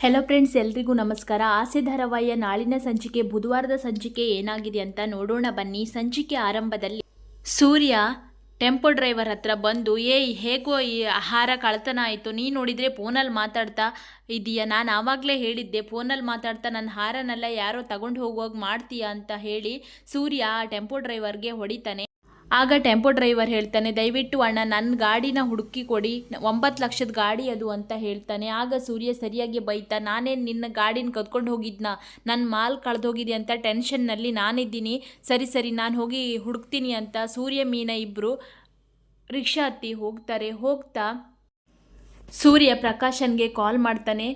Hello friends ಎಲ್ರಿಗೂ ನಮಸ್ಕಾರ. ಆಸೆ ಧಾರಾವಾಹಿಯ ನಾಳಿನ ಸಂಚಿಕೆ, ಬುಧವಾರದ ಸಂಚಿಕೆ ಏನಾಗಿದೆ ಅಂತ ನೋಡೋಣ. ಬನ್ನಿ, ಸಂಚಿಕೆ ಆರಂಭದಲ್ಲಿ ಸೂರ್ಯ ಟೆಂಪೋ ಡ್ರೈವರ್ ಹತ್ರ ಬಂದು, ಏಯ್, ಹೇಗೋ ಈ ಆಹಾರ ಕಳ್ತನ ಆಯಿತು. ನೀ ನೋಡಿದರೆ ಫೋನಲ್ಲಿ ಮಾತಾಡ್ತಾ ಇದೀಯ. ನಾನು ಆವಾಗಲೇ ಹೇಳಿದ್ದೆ, ಫೋನಲ್ಲಿ ಮಾತಾಡ್ತಾ ನನ್ನ ಹಾರನೆಲ್ಲ ಯಾರೋ ತಗೊಂಡು ಹೋಗುವಾಗ ಮಾಡ್ತೀಯಾ? ಅಂತ ಹೇಳಿ ಸೂರ್ಯ ಆ ಟೆಂಪೋ ಡ್ರೈವರ್ಗೆ ಹೊಡಿತಾನೆ. ಆಗ ಟೆಂಪೋ ಡ್ರೈವರ್ ಹೇಳ್ತಾನೆ, ದಯವಿಟ್ಟು ಅಣ್ಣ ನನ್ನ ಗಾಡಿನ ಹುಡುಕಿ ಕೊಡಿ. ಒಂಬತ್ತು ಲಕ್ಷದ ಗಾಡಿ ಅದು ಅಂತ ಹೇಳ್ತಾನೆ. ಆಗ ಸೂರ್ಯ ಸರಿಯಾಗಿ ಬೈತಾ, ನಾನೇ ನಿನ್ನ ಗಾಡಿನ ಕದ್ಕೊಂಡು ಹೋಗಿದ್ನ? ನನ್ನ ಮಾಲ್ ಕಳೆದೋಗಿದೆ ಅಂತ ಟೆನ್ಷನ್ನಲ್ಲಿ ನಾನಿದ್ದೀನಿ. ಸರಿ ಸರಿ, ನಾನು ಹೋಗಿ ಹುಡುಕ್ತೀನಿ ಅಂತ ಸೂರ್ಯ ಮೀನ ಇಬ್ಬರು ರಿಕ್ಷಾ ಹತ್ತಿ ಹೋಗ್ತಾರೆ. ಹೋಗ್ತಾ ಸೂರ್ಯ ಪ್ರಕಾಶನ್ಗೆ ಕಾಲ್ ಮಾಡ್ತಾನೆ.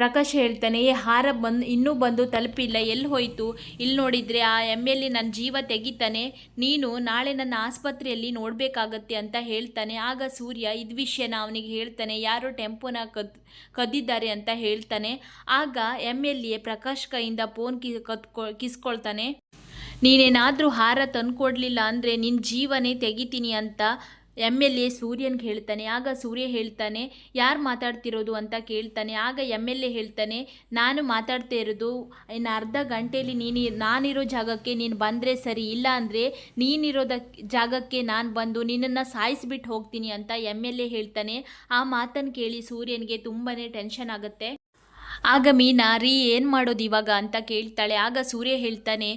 ಪ್ರಕಾಶ್ ಹೇಳ್ತಾನೆ, ಏ, ಹಾರ ಬಂದು, ಇನ್ನೂ ಬಂದು ತಲುಪಿಲ್ಲ ಎಲ್ಲಿ ಹೋಯಿತು? ಇಲ್ಲಿ ನೋಡಿದರೆ ಆ ಎಂ ಎಲ್ ಎ ನನ್ನ ಜೀವ ತೆಗಿತಾನೆ, ನೀನು ನಾಳೆ ನನ್ನ ಆಸ್ಪತ್ರೆಯಲ್ಲಿ ನೋಡಬೇಕಾಗತ್ತೆ ಅಂತ ಹೇಳ್ತಾನೆ. ಆಗ ಸೂರ್ಯ, ಇದು ವಿಷಯನ ಅವನಿಗೆ ಹೇಳ್ತಾನೆ, ಯಾರೋ ಟೆಂಪೋನ ಕದ್, ಕದ್ದಿದ್ದಾರೆ ಅಂತ ಹೇಳ್ತಾನೆ. ಆಗ ಎಂ ಎಲ್ ಎ ಪ್ರಕಾಶ್ ಕೈಯಿಂದ ಫೋನ್ ಕಿ, ಕತ್ಕೊ, ಕಿಸ್ಕೊಳ್ತಾನೆ, ನೀನೇನಾದರೂ ಹಾರ ತಂದುಕೊಡ್ಲಿಲ್ಲ ಅಂದರೆ ನಿನ್ನ ಜೀವನೇ ತೆಗಿತೀನಿ ಅಂತ ಎಂ ಎಲ್ ಎ ಸೂರ್ಯನ್ಗೆ ಹೇಳ್ತಾನೆ, ಆಗ ಸೂರ್ಯ ಹೇಳ್ತಾನೆ, ಯಾರು ಮಾತಾಡ್ತಿರೋದು ಅಂತ ಕೇಳ್ತಾನೆ, ಆಗ ಎಂ ಎಲ್ ಎ ಹೇಳ್ತಾನೆ, ನಾನು ಮಾತಾಡ್ತಾ ಇರೋದು, ಇನ್ನು ಅರ್ಧ ಗಂಟೆಯಲ್ಲಿ ನೀನು, ನಾನಿರೋ ಜಾಗಕ್ಕೆ ನೀನು ಬಂದರೆ ಸರಿ, ಇಲ್ಲ ಅಂದರೆ ನೀನಿರೋದಕ್ಕೆ ಜಾಗಕ್ಕೆ ನಾನು ಬಂದು ನಿನ್ನನ್ನು ಸಾಯಿಸಿಬಿಟ್ಟು ಹೋಗ್ತೀನಿ ಅಂತ ಎಂ ಎಲ್ ಎ ಹೇಳ್ತಾನೆ. ಆ ಮಾತನ್ನು ಕೇಳಿ ಸೂರ್ಯನಿಗೆ ತುಂಬಾ ಟೆನ್ಷನ್ ಆಗುತ್ತೆ. ಆಗ ಮೀನಾ, ರೀ ಏನು ಮಾಡೋದು ಇವಾಗ ಅಂತ ಕೇಳ್ತಾಳೆ. ಆಗ ಸೂರ್ಯ ಹೇಳ್ತಾನೆ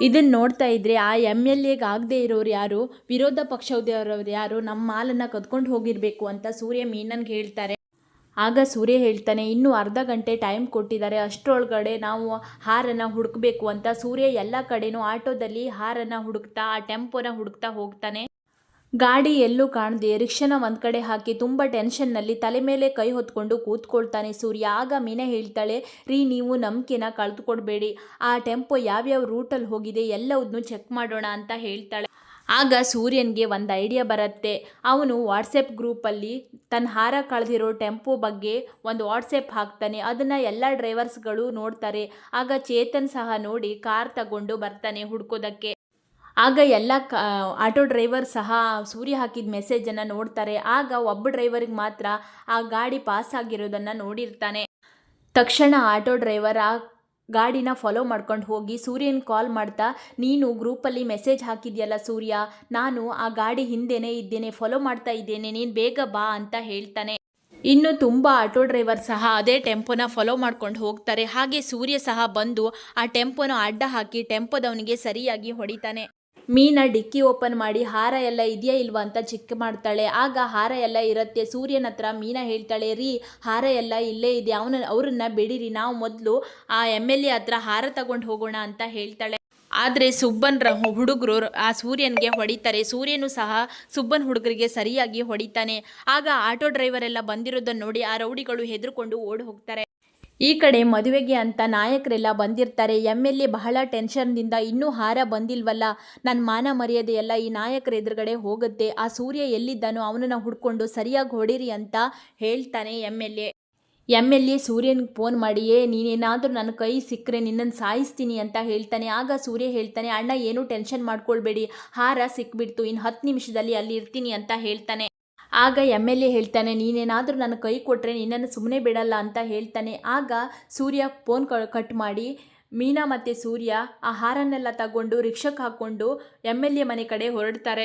ಇದನ್ನು ನೋಡ್ತಾ ಇದ್ರೆ ಆ ಎಂ ಎಲ್ ಎಗೆ ಆಗದೆ ಇರೋರು ಯಾರು? ವಿರೋಧ ಪಕ್ಷದವರು ಯಾರು? ನಮ್ಮ ಮಾಲನ್ನು ಕದ್ಕೊಂಡು ಹೋಗಿರಬೇಕು ಅಂತ ಸೂರ್ಯ ಮೀನನ್ಗೆ ಹೇಳ್ತಾರೆ. ಆಗ ಸೂರ್ಯ ಹೇಳ್ತಾನೆ, ಇನ್ನೂ ಅರ್ಧ ಗಂಟೆ ಟೈಮ್ ಕೊಟ್ಟಿದ್ದಾರೆ. ಅಷ್ಟರೊಳಗಡೆ ನಾವು ಹಾರನ್ನು ಹುಡುಕಬೇಕು ಅಂತ ಸೂರ್ಯ ಎಲ್ಲ ಕಡೆನೂ ಆಟೋದಲ್ಲಿ ಹಾರನ್ನು ಹುಡುಕ್ತಾ, ಆ ಟೆಂಪೋನ ಹುಡುಕ್ತಾ ಹೋಗ್ತಾನೆ. ಗಾಡಿ ಎಲ್ಲೂ ಕಾಣದೆ ರಿಕ್ಷಾನ ಒಂದು ಕಡೆ ಹಾಕಿ ತುಂಬ ಟೆನ್ಷನ್ನಲ್ಲಿ ತಲೆ ಮೇಲೆ ಕೈ ಹೊತ್ಕೊಂಡು ಕೂತ್ಕೊಳ್ತಾನೆ ಸೂರ್ಯ. ಆಗ ಮೀನೆ ಹೇಳ್ತಾಳೆ, ರೀ, ನೀವು ನಂಬಿಕೆನ ಕಳೆದುಕೊಡ್ಬೇಡಿ ಆ ಟೆಂಪೋ ಯಾವ್ಯಾವ ರೂಟಲ್ಲಿ ಹೋಗಿದೆ ಎಲ್ಲವನ್ನೂ ಚೆಕ್ ಮಾಡೋಣ ಅಂತ ಹೇಳ್ತಾಳೆ. ಆಗ ಸೂರ್ಯನ್ಗೆ ಒಂದು ಐಡಿಯಾ ಬರುತ್ತೆ. ಅವನು ವಾಟ್ಸಪ್ ಗ್ರೂಪಲ್ಲಿ ತನ್ನ ಹಾರ ಕಳೆದಿರೋ ಟೆಂಪೋ ಬಗ್ಗೆ ಒಂದು ವಾಟ್ಸಪ್ ಹಾಕ್ತಾನೆ. ಅದನ್ನು ಎಲ್ಲ ಡ್ರೈವರ್ಸ್ಗಳು ನೋಡ್ತಾರೆ. ಆಗ ಚೇತನ್ ಸಹ ನೋಡಿ ಕಾರ್ ತಗೊಂಡು ಬರ್ತಾನೆ ಹುಡ್ಕೋದಕ್ಕೆ. ಆಗ ಎಲ್ಲ ಕ, ಆಟೋ ಡ್ರೈವರ್ ಸಹ ಸೂರ್ಯ ಹಾಕಿದ ಮೆಸೇಜನ್ನು ನೋಡ್ತಾರೆ. ಆಗ ಒಬ್ಬ ಡ್ರೈವರಿಗೆ ಮಾತ್ರ ಆ ಗಾಡಿ ಪಾಸ್ ಆಗಿರೋದನ್ನು ನೋಡಿರ್ತಾನೆ. ತಕ್ಷಣ ಆಟೋ ಡ್ರೈವರ್ ಆ ಗಾಡಿನ ಫಾಲೋ ಮಾಡ್ಕೊಂಡು ಹೋಗಿ ಸೂರ್ಯನ ಕಾಲ್ ಮಾಡ್ತಾ, ನೀನು ಗ್ರೂಪಲ್ಲಿ ಮೆಸೇಜ್ ಹಾಕಿದ್ಯಲ್ಲ ಸೂರ್ಯ? ನಾನು ಆ ಗಾಡಿ ಹಿಂದೆನೇ ಇದ್ದೇನೆ ಫಾಲೋ ಮಾಡ್ತಾ ಇದ್ದೇನೆ, ನೀನು ಬೇಗ ಬಾ ಅಂತ ಹೇಳ್ತಾನೆ. ಇನ್ನು ತುಂಬ ಆಟೋ ಡ್ರೈವರ್ ಸಹ ಅದೇ ಟೆಂಪೋನ ಫಾಲೋ ಮಾಡ್ಕೊಂಡು ಹೋಗ್ತಾರೆ. ಹಾಗೆ ಸೂರ್ಯ ಸಹ ಬಂದು ಆ ಟೆಂಪೋನ ಅಡ್ಡ ಹಾಕಿ ಟೆಂಪೋದವನಿಗೆ ಸರಿಯಾಗಿ ಹೊಡಿತಾನೆ. ಮೀನ ಡಿಕ್ಕಿ ಓಪನ್ ಮಾಡಿ, ಹಾರ ಎಲ್ಲ ಇದೆಯಾ ಇಲ್ವಾ? ಅಂತ ಚೆಕ್ ಮಾಡ್ತಾಳೆ. ಆಗ ಹಾರ ಎಲ್ಲ ಇರುತ್ತೆ. ಸೂರ್ಯನ ಹತ್ರ ಮೀನ ಹೇಳ್ತಾಳೆ, ರೀ, ಹಾರ ಎಲ್ಲ ಇಲ್ಲೇ ಇದೆ ಅವನ, ಅವ್ರನ್ನ ಬಿಡಿರಿ. ನಾವು ಮೊದಲು ಆ ಎಂ ಎಲ್ ಎ ಹತ್ರ ಹಾರ ತಗೊಂಡು ಹೋಗೋಣ ಅಂತ ಹೇಳ್ತಾಳೆ. ಆದರೆ ರ ಹುಡುಗರು ಆ ಸೂರ್ಯನಿಗೆ ಹೊಡಿತಾರೆ. ಸೂರ್ಯನು ಸಹ ಸುಬ್ಬನ್ ಹುಡುಗರಿಗೆ ಸರಿಯಾಗಿ ಹೊಡಿತಾನೆ. ಆಗ ಆಟೋ ಡ್ರೈವರ್ ಎಲ್ಲ ಬಂದಿರೋದನ್ನು ನೋಡಿ ಆ ರೌಡಿಗಳು ಹೆದರ್ಕೊಂಡು ಓಡಿ ಹೋಗ್ತಾರೆ. ಈ ಕಡೆ ಮದುವೆಗೆ ಅಂತ ನಾಯಕರೆಲ್ಲ ಬಂದಿರ್ತಾರೆ. ಎಂ ಎಲ್ ಎ ಬಹಳ ಟೆನ್ಷನ್ದಿಂದ ಇನ್ನೂ ಹಾರ ಬಂದಿಲ್ವಲ್ಲ? ನನ್ನ ಮಾನ ಮರ್ಯಾದೆ ಎಲ್ಲ ಈ ನಾಯಕರ ಎದುರುಗಡೆ ಹೋಗುತ್ತೆ. ಆ ಸೂರ್ಯ ಎಲ್ಲಿದ್ದಾನೋ ಅವನನ್ನು ಹುಡ್ಕೊಂಡು ಸರಿಯಾಗಿ ಹೊಡೀರಿ ಅಂತ ಹೇಳ್ತಾನೆ M L A. M L A ಸೂರ್ಯನಿಗೆ ಫೋನ್ ಮಾಡಿಯೇ, ನೀನೇನಾದರೂ ನನ್ನ ಕೈ ಸಿಕ್ಕರೆ ನಿನ್ನನ್ನು ಸಾಯಿಸ್ತೀನಿ ಅಂತ ಹೇಳ್ತಾನೆ. ಆಗ ಸೂರ್ಯ ಹೇಳ್ತಾನೆ, ಅಣ್ಣ, ಏನೂ ಟೆನ್ಷನ್ ಮಾಡ್ಕೊಳ್ಬೇಡಿ. ಹಾರ ಸಿಕ್ಬಿಡ್ತು. ಇನ್ನು ಹತ್ತು ನಿಮಿಷದಲ್ಲಿ ಅಲ್ಲಿ ಇರ್ತೀನಿ ಅಂತ ಹೇಳ್ತಾನೆ. ಆಗ ಎಂ ಎಲ್ ಎ ಹೇಳ್ತಾನೆ, ನೀನೇನಾದರೂ ನನ್ನ ಕೈ ಕೊಟ್ಟರೆ ನಿನ್ನನ್ನು ಸುಮ್ಮನೆ ಬಿಡಲ್ಲ ಅಂತ ಹೇಳ್ತಾನೆ. ಆಗ ಸೂರ್ಯ ಫೋನ್ ಕಟ್ ಮಾಡಿ, ಮೀನಾ ಮತ್ತು ಸೂರ್ಯ, ಆ ಹಾರನ್ನೆಲ್ಲ ತಗೊಂಡು ರಿಕ್ಷಕ್ಕೆ ಹಾಕ್ಕೊಂಡು ಎಂ ಎಲ್ ಎ ಮನೆ ಕಡೆ ಹೊರಡ್ತಾರೆ.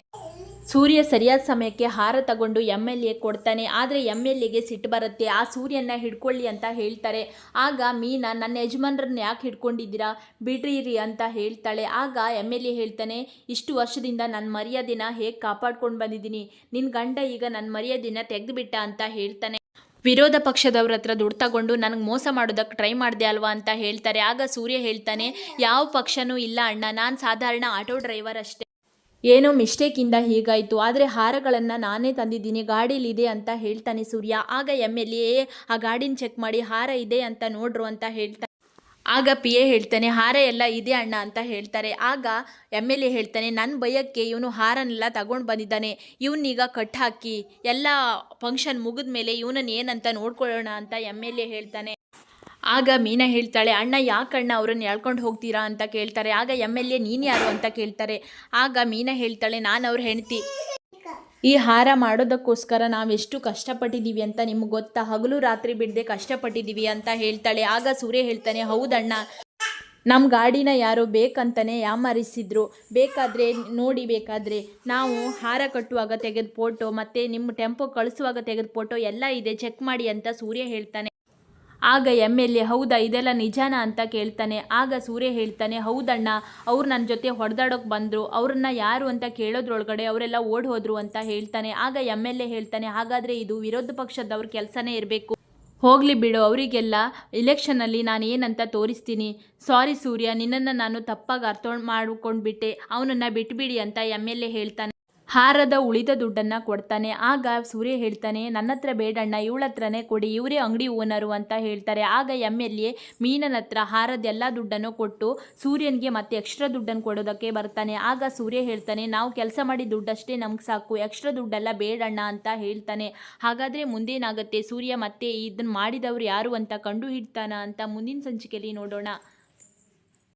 ಸೂರ್ಯ ಸರಿಯಾದ ಸಮಯಕ್ಕೆ ಹಾರ ತಗೊಂಡು ಎಂ ಎಲ್ ಎ ಕೊಡ್ತಾನೆ, ಆದರೆ ಎಂ ಎಲ್ ಎಗೆ ಸಿಟ್ಟು ಬರುತ್ತೆ. ಆ ಸೂರ್ಯನ ಹಿಡ್ಕೊಳ್ಳಿ ಅಂತ ಹೇಳ್ತಾರೆ. ಆಗ ಮೀನಾ, ನನ್ನ ಯಜಮಾನ್ರನ್ನ ಯಾಕೆ ಹಿಡ್ಕೊಂಡಿದ್ದೀರಾ? ಬಿಡ್ರಿ ಅಂತ ಹೇಳ್ತಾಳೆ. ಆಗ ಎಂ ಎಲ್ ಎ ಹೇಳ್ತಾನೆ, ಇಷ್ಟು ವರ್ಷದಿಂದ ನನ್ನ ಮರ್ಯಾದೆನ ಹೇಗೆ ಕಾಪಾಡ್ಕೊಂಡು ಬಂದಿದ್ದೀನಿ? ನಿನ್ನ ಗಂಡ ಈಗ ನನ್ನ ಮರ್ಯಾದೆನ ತೆಗೆದುಬಿಟ್ಟ ಅಂತ ಹೇಳ್ತಾನೆ. ವಿರೋಧ ಪಕ್ಷದವ್ರ ಹತ್ರ ದುಡ್ಡು ತಗೊಂಡು ನನಗೆ ಮೋಸ ಮಾಡೋದಕ್ಕೆ ಟ್ರೈ ಮಾಡಿದೆ ಅಲ್ವಾ? ಅಂತ ಹೇಳ್ತಾರೆ. ಆಗ ಸೂರ್ಯ ಹೇಳ್ತಾನೆ, ಯಾವ ಪಕ್ಷನೂ ಇಲ್ಲ ಅಣ್ಣ. ನಾನು ಸಾಧಾರಣ ಆಟೋ ಡ್ರೈವರ್ ಅಷ್ಟೇ. ಏನೋ ಮಿಸ್ಟೇಕಿಂದ ಹೀಗಾಯಿತು. ಆದರೆ ಹಾರಗಳನ್ನು ನಾನೇ ತಂದಿದ್ದೀನಿ. ಗಾಡೀಲಿದೆ ಅಂತ ಹೇಳ್ತಾನೆ ಸೂರ್ಯ. ಆಗ ಎಂ ಎಲ್ ಎ, ಆ ಗಾಡಿನ ಚೆಕ್ ಮಾಡಿ ಹಾರ ಇದೆ ಅಂತ ನೋಡ್ರು ಅಂತ ಹೇಳ್ತಾ ಆಗ ಪಿ ಎ ಹೇಳ್ತಾನೆ, ಹಾರ ಎಲ್ಲ ಇದೆ ಅಣ್ಣ ಅಂತ ಹೇಳ್ತಾರೆ. ಆಗ ಎಂ ಎಲ್ ಎ ಹೇಳ್ತಾನೆ ನನ್ನ ಭಯಕ್ಕೆ ಇವನು ಹಾರನೆಲ್ಲ ತಗೊಂಡು ಬಂದಿದ್ದಾನೆ. ಇವನ್ನೀಗ ಕಟ್ ಹಾಕಿ, ಎಲ್ಲ ಫಂಕ್ಷನ್ ಮುಗಿದ ಮೇಲೆ ಇವನನ್ನು ಏನಂತ ನೋಡ್ಕೊಳ್ಳೋಣ ಅಂತ ಎಂ ಎಲ್ ಎ ಹೇಳ್ತಾನೆ. ಆಗ ಮೀನಾ ಹೇಳ್ತಾಳೆ, ಅಣ್ಣ ಯಾಕಣ್ಣ ಅವರನ್ನು ಎಳ್ಕೊಂಡು ಹೋಗ್ತೀರಾ ಅಂತ ಕೇಳ್ತಾರೆ. ಆಗ ಎಂ ಎಲ್ ಎ ನೀನು ಯಾರು ಅಂತ ಕೇಳ್ತಾರೆ. ಆಗ ಮೀನಾ ಹೇಳ್ತಾಳೆ, ನಾನು ಅವ್ರ ಹೆಂಡತಿ. ಈ ಹಾರ ಮಾಡೋದಕ್ಕೋಸ್ಕರ ನಾವೆಷ್ಟು ಕಷ್ಟಪಟ್ಟಿದ್ದೀವಿ ಅಂತ ನಿಮ್ಗೆ ಗೊತ್ತಾ? ಹಗಲು ರಾತ್ರಿ ಬಿಡದೆ ಕಷ್ಟಪಟ್ಟಿದ್ದೀವಿ ಅಂತ ಹೇಳ್ತಾಳೆ. ಆಗ ಸೂರ್ಯ ಹೇಳ್ತಾನೆ, ಹೌದಣ್ಣ ನಮ್ಮ ಗಾಡಿನ ಯಾರು ಬೇಕಂತಾನೆ ಯಾಮಾರಿಸಿದ್ರು. ಬೇಕಾದರೆ ನೋಡಿ ಬೇಕಾದರೆ ನಾವು ಹಾರ ಕಟ್ಟುವಾಗ ತೆಗೆದ ಫೋಟೋ ಮತ್ತು ನಿಮ್ಮ ಟೆಂಪೋ ಕಳಿಸುವಾಗ ತೆಗೆದ ಫೋಟೋ ಎಲ್ಲ ಇದೆ. ಚೆಕ್ ಮಾಡಿ ಅಂತ ಸೂರ್ಯ ಹೇಳ್ತಾನೆ. ಆಗ ಎಂ ಎಲ್ ಎ, ಹೌದಾ, ಇದೆಲ್ಲ ನಿಜಾನ ಅಂತ ಕೇಳ್ತಾನೆ. ಆಗ ಸೂರ್ಯ ಹೇಳ್ತಾನೆ, ಹೌದಣ್ಣ, ಅವ್ರು ನನ್ನ ಜೊತೆ ಹೊಡೆದಾಡೋಕೆ ಬಂದರು, ಅವ್ರನ್ನ ಯಾರು ಅಂತ ಕೇಳೋದ್ರೊಳಗಡೆ ಅವರೆಲ್ಲ ಓಡ್ ಹೋದ್ರು ಅಂತ ಹೇಳ್ತಾನೆ. ಆಗ ಎಂ ಎಲ್ ಎ ಹೇಳ್ತಾನೆ, ಹಾಗಾದರೆ ಇದು ವಿರೋಧ ಪಕ್ಷದವ್ರ ಕೆಲಸನೇ ಇರಬೇಕು. ಹೋಗಲಿ ಬಿಡು, ಅವರಿಗೆಲ್ಲ ಇಲೆಕ್ಷನಲ್ಲಿ ನಾನು ಏನಂತ ತೋರಿಸ್ತೀನಿ. ಸಾರಿ ಸೂರ್ಯ, ನಿನ್ನನ್ನು ನಾನು ತಪ್ಪಾಗಿ ಅರ್ಥ ಮಾಡ್ಕೊಂಡ್ಬಿಟ್ಟೆ. ಅವನನ್ನು ಬಿಟ್ಬಿಡಿ ಅಂತ ಎಂ ಎಲ್ ಎ ಹೇಳ್ತಾನೆ. ಹಾರದ ಉಳಿದ ದುಡ್ಡನ್ನು ಕೊಡ್ತಾನೆ. ಆಗ ಸೂರ್ಯ ಹೇಳ್ತಾನೆ ನನ್ನ ಹತ್ರ ಬೇಡಣ್ಣ ಇವಳ ಹತ್ರನೇ ಕೊಡಿ, ಇವರೇ ಅಂಗಡಿ ಓನರು ಅಂತ ಹೇಳ್ತಾರೆ. ಆಗ ಎಂ ಎಲ್ ಎ ಮೀನನ ಹತ್ರ ಹಾರದ ಎಲ್ಲ ದುಡ್ಡನ್ನು ಕೊಟ್ಟು ಸೂರ್ಯನಿಗೆ ಮತ್ತೆ ಎಕ್ಸ್ಟ್ರಾ ದುಡ್ಡನ್ನು ಕೊಡೋದಕ್ಕೆ ಬರ್ತಾನೆ. ಆಗ ಸೂರ್ಯ ಹೇಳ್ತಾನೆ, ನಾವು ಕೆಲಸ ಮಾಡಿ ದುಡ್ಡಷ್ಟೇ ನಮ್ಗೆ ಸಾಕು, ಎಕ್ಸ್ಟ್ರಾ ದುಡ್ಡೆಲ್ಲ ಬೇಡಣ್ಣ ಅಂತ ಹೇಳ್ತಾನೆ. ಹಾಗಾದರೆ ಮುಂದೇನಾಗುತ್ತೆ? ಸೂರ್ಯ ಮತ್ತೆ ಇದನ್ನು ಮಾಡಿದವರು ಯಾರು ಅಂತ ಕಂಡು ಹಿಡ್ತಾನ ಅಂತ ಮುಂದಿನ ಸಂಚಿಕೆಯಲ್ಲಿ ನೋಡೋಣ.